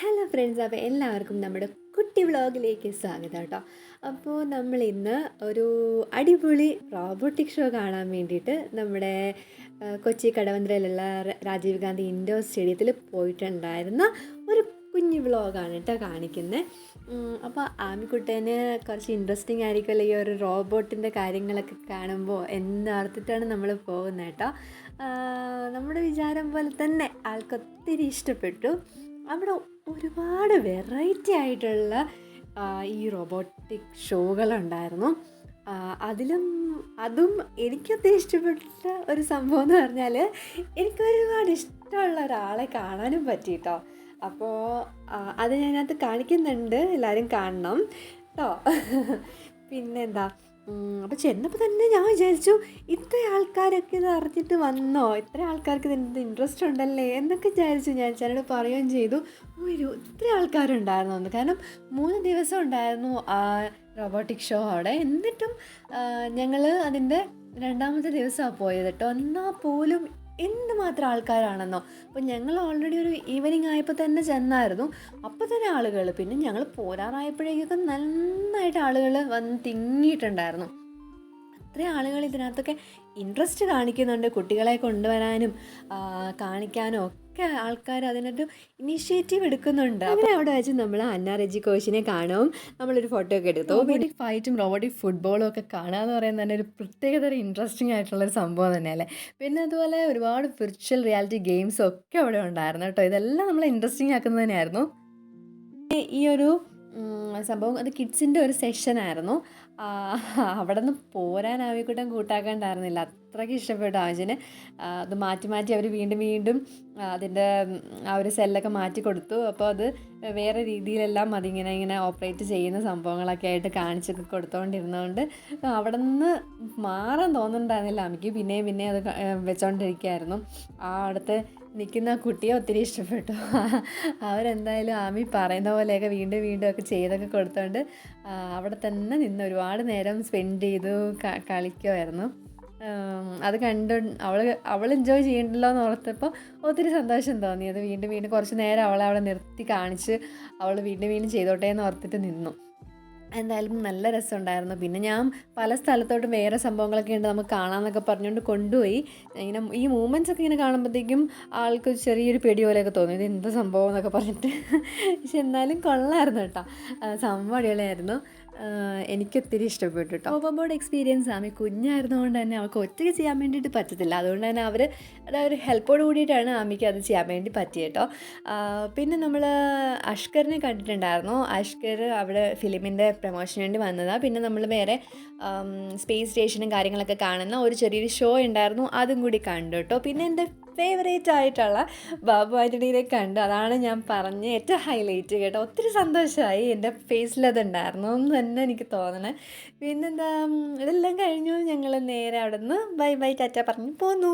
Hello friends അപ്പോൾ എല്ലാവർക്കും നമ്മുടെ കുട്ടി വ്ളോഗിലേക്ക് സ്വാഗതം കേട്ടോ. അപ്പോൾ നമ്മൾ ഇന്ന് ഒരു അടിപൊളി റോബോട്ടിക് ഷോ കാണാൻ വേണ്ടിയിട്ട് നമ്മുടെ കൊച്ചി കടവന്ത്രയിലുള്ള രാജീവ് ഗാന്ധി ഇൻഡോർ സ്റ്റേഡിയത്തിൽ പോയിട്ടുണ്ടായിരുന്ന ഒരു കുഞ്ഞു വ്ളോഗാണ് കേട്ടോ കാണിക്കുന്നത് അപ്പോൾ ആമിക്കുട്ടേന് കുറച്ച് ഇൻട്രസ്റ്റിംഗ് ആയിരിക്കുമല്ലോ ഈ ഒരു റോബോട്ടിന്റെ കാര്യങ്ങളൊക്കെ കാണുമ്പോൾ എന്നോർത്തിട്ടാണ് നമ്മൾ പോകുന്നത് കേട്ടോ. നമ്മുടെ വിചാരം പോലെ തന്നെ ആൾക്കൊത്തിരി ഇഷ്ടപ്പെട്ടു. അവിടെ ഒരുപാട് വെറൈറ്റി ആയിട്ടുള്ള ഈ റോബോട്ടിക് ഷോകളുണ്ടായിരുന്നു. അതിലും അതും എനിക്കൊത്തിരി ഇഷ്ടപ്പെട്ട ഒരു സംഭവം എന്ന് പറഞ്ഞാൽ എനിക്ക് ഒരുപാട് ഇഷ്ടമുള്ള ഒരാളെ കാണാനും പറ്റി കേട്ടോ അപ്പോൾ അത് ഞാനത് കാണിക്കുന്നുണ്ട്. എല്ലാവരും കാണണം കേട്ടോ പിന്നെന്താ? അപ്പോൾ ചെന്നപ്പോൾ തന്നെ ഞാൻ വിചാരിച്ചു ഇത്ര ആൾക്കാരൊക്കെ ഇത് അറിഞ്ഞിട്ട് വന്നോ? ഇത്ര ആൾക്കാർക്ക് ഇതിന്റെ ഇൻട്രസ്റ്റ് ഉണ്ടല്ലേ? എന്നൊക്കെ വിചാരിച്ചു ഞാൻ ചേട്ടനോട് പറയുകയും ചെയ്തു. ഒരു ഇത്ര ആൾക്കാരുണ്ടായിരുന്നു എന്ന് കാരണം മൂന്ന് ദിവസം ഉണ്ടായിരുന്നു ആ റോബോട്ടിക് ഷോ അവിടെ. എന്നിട്ടും ഞങ്ങൾ അതിന്റെ രണ്ടാമത്തെ ദിവസമാണ് പോയത് കേട്ടോ. എന്നാൽ പോലും എന്തുമാത്രം ആൾക്കാരാണെന്നോ? അപ്പോൾ ഞങ്ങൾ ഓൾറെഡി ഒരു ഈവനിങ് ആയപ്പോൾ തന്നെ ചെന്നായിരുന്നു. അപ്പോൾ തന്നെ ആളുകൾ പിന്നെ ഞങ്ങൾ പോരാറായപ്പോഴേക്കൊക്കെ നന്നായിട്ട് ആളുകൾ വന്ന് തിങ്ങിയിട്ടുണ്ടായിരുന്നു. അത്രയും ആളുകൾ ഇതിനകത്തൊക്കെ ഇൻട്രസ്റ്റ് കാണിക്കുന്നുണ്ട് കുട്ടികളെ കൊണ്ടുവരാനും കാണിക്കാനും ഒക്കെ ആൾക്കാർ അതിനൊരു ഇനീഷ്യേറ്റീവ് എടുക്കുന്നുണ്ട്. അങ്ങനെ അവിടെ വെച്ച് നമ്മൾ അന്ന റെജി കോച്ചിനെ കാണും. നമ്മളൊരു ഫോട്ടോ ഒക്കെ എടുത്തു. റോബോട്ടിക് ഫൈറ്റും റോബോട്ടിക് ഫുട്ബോളും ഒക്കെ കാണുക എന്ന് പറയുന്നത് തന്നെ ഒരു പ്രത്യേകതര ഇൻട്രസ്റ്റിംഗ് ആയിട്ടുള്ളൊരു സംഭവം തന്നെയല്ലേ? പിന്നെ അതുപോലെ ഒരുപാട് വിർച്വൽ റിയാലിറ്റി ഗെയിംസും ഒക്കെ അവിടെ ഉണ്ടായിരുന്നു കേട്ടോ. ഇതെല്ലാം നമ്മളെ ഇൻട്രസ്റ്റിംഗ് ആക്കുന്നത് തന്നെയായിരുന്നു. ഈ ഒരു സംഭവം അത് കിഡ്സിന്റെ ഒരു സെഷനായിരുന്നു അവിടെ നിന്ന് പോരാൻ ആവിക്കൂട്ടം കൂട്ടാക്കണ്ടായിരുന്നില്ല. അത്രയ്ക്ക് ഇഷ്ടപ്പെട്ടു ആജിന് അത് മാറ്റി മാറ്റി അവർ വീണ്ടും വീണ്ടും അതിന്റെ ആ ഒരു സെല്ലൊക്കെ മാറ്റി കൊടുത്തു. അപ്പോൾ അത് വേറെ രീതിയിലെല്ലാം അതിങ്ങനെ ഇങ്ങനെ ഓപ്പറേറ്റ് ചെയ്യുന്ന സംഭവങ്ങളൊക്കെ ആയിട്ട് കാണിച്ചൊക്കെ കൊടുത്തുകൊണ്ടിരുന്നതുകൊണ്ട് അവിടെ നിന്ന് മാറാൻ തോന്നുന്നുണ്ടായിരുന്നില്ല. അമ്മയ്ക്ക് പിന്നെയും പിന്നെയും അത് വെച്ചോണ്ടിരിക്കുകയായിരുന്നു ആ അടുത്ത് നിൽക്കുന്ന കുട്ടിയെ ഒത്തിരി ഇഷ്ടപ്പെട്ടു. അവരെന്തായാലും ആമി പറയുന്ന പോലെയൊക്കെ വീണ്ടും വീണ്ടും ഒക്കെ ചെയ്തൊക്കെ കൊടുത്തോണ്ട് അവിടെ തന്നെ നിന്ന് ഒരുപാട് നേരം സ്പെൻഡ് ചെയ്തു കളിക്കുമായിരുന്നു അത് കണ്ട് അവൾ അവൾ എൻജോയ് ചെയ്യണ്ടല്ലോ എന്ന് ഓർത്തപ്പോൾ ഒത്തിരി സന്തോഷം തോന്നി. അത് വീണ്ടും വീണ്ടും കുറച്ച് നേരം അവളെ അവളെ നിർത്തി കാണിച്ച് അവൾ വീണ്ടും വീണ്ടും ചെയ്തോട്ടേ എന്ന് ഓർത്തിട്ട് നിന്നു. എന്തായാലും നല്ല രസമുണ്ടായിരുന്നു. പിന്നെ ഞാൻ പല സ്ഥലത്തോട്ടും വേറെ സംഭവങ്ങളൊക്കെ ഉണ്ട് നമുക്ക് കാണാമെന്നൊക്കെ പറഞ്ഞുകൊണ്ട് കൊണ്ടുപോയി. ഇങ്ങനെ ഈ മൂമെന്റ്സ് ഒക്കെ ഇങ്ങനെ കാണുമ്പോഴത്തേക്കും ആൾക്ക് ചെറിയൊരു പേടി പോലെയൊക്കെ തോന്നി. ഇത് എന്ത് സംഭവം എന്നൊക്കെ പറഞ്ഞിട്ട്. പക്ഷെ എന്നാലും കൊള്ളായിരുന്നു കേട്ടോ. സംഭവം അടിപൊളിയായിരുന്നു. എനിക്ക് എനിക്കൊത്തിരി ഇഷ്ടപ്പെട്ടു കേട്ടോ. ഓപ്പൺ ബോർഡ് എക്സ്പീരിയൻസ് ആമി കുഞ്ഞായിരുന്നതുകൊണ്ട് തന്നെ അവൾക്ക് ഒറ്റയ്ക്ക് ചെയ്യാൻ വേണ്ടിയിട്ട് പറ്റത്തില്ല. അതുകൊണ്ട് തന്നെ അവർ ഒരു ഹെൽപ്പോട് കൂടിയിട്ടാണ് ആമിക്ക് അത് ചെയ്യാൻ വേണ്ടി പറ്റിയത് കേട്ടോ. പിന്നെ നമ്മൾ അഷ്കറിനെ കണ്ടിട്ടുണ്ടായിരുന്നു. അഷ്കർ അവിടെ ഫിലിമിന്റെ പ്രൊമോഷന് വേണ്ടി വന്നതാണ് പിന്നെ നമ്മൾ വേറെ സ്പേസ് സ്റ്റേഷനും കാര്യങ്ങളൊക്കെ കാണുന്ന ഒരു ചെറിയൊരു ഷോ ഉണ്ടായിരുന്നു. അതും കൂടി കണ്ടു കേട്ടോ പിന്നെ എന്റെ ഫേവറേറ്റ് ആയിട്ടുള്ള ബാബു ആന്റണിയെ കണ്ടു. അതാണ് ഞാൻ പറഞ്ഞ ഏറ്റവും ഹൈലൈറ്റ് കേട്ടോ. ഒത്തിരി സന്തോഷമായി എന്റെ ഫേസിൽ അതുണ്ടായിരുന്നു. എന്ന് തന്നെ എനിക്ക് തോന്നണേ. പിന്നെന്താ ഇതെല്ലാം കഴിഞ്ഞു. ഞങ്ങൾ നേരെ അവിടെ നിന്ന് ബൈ ബൈ ടാറ്റ പറഞ്ഞു പോന്നു.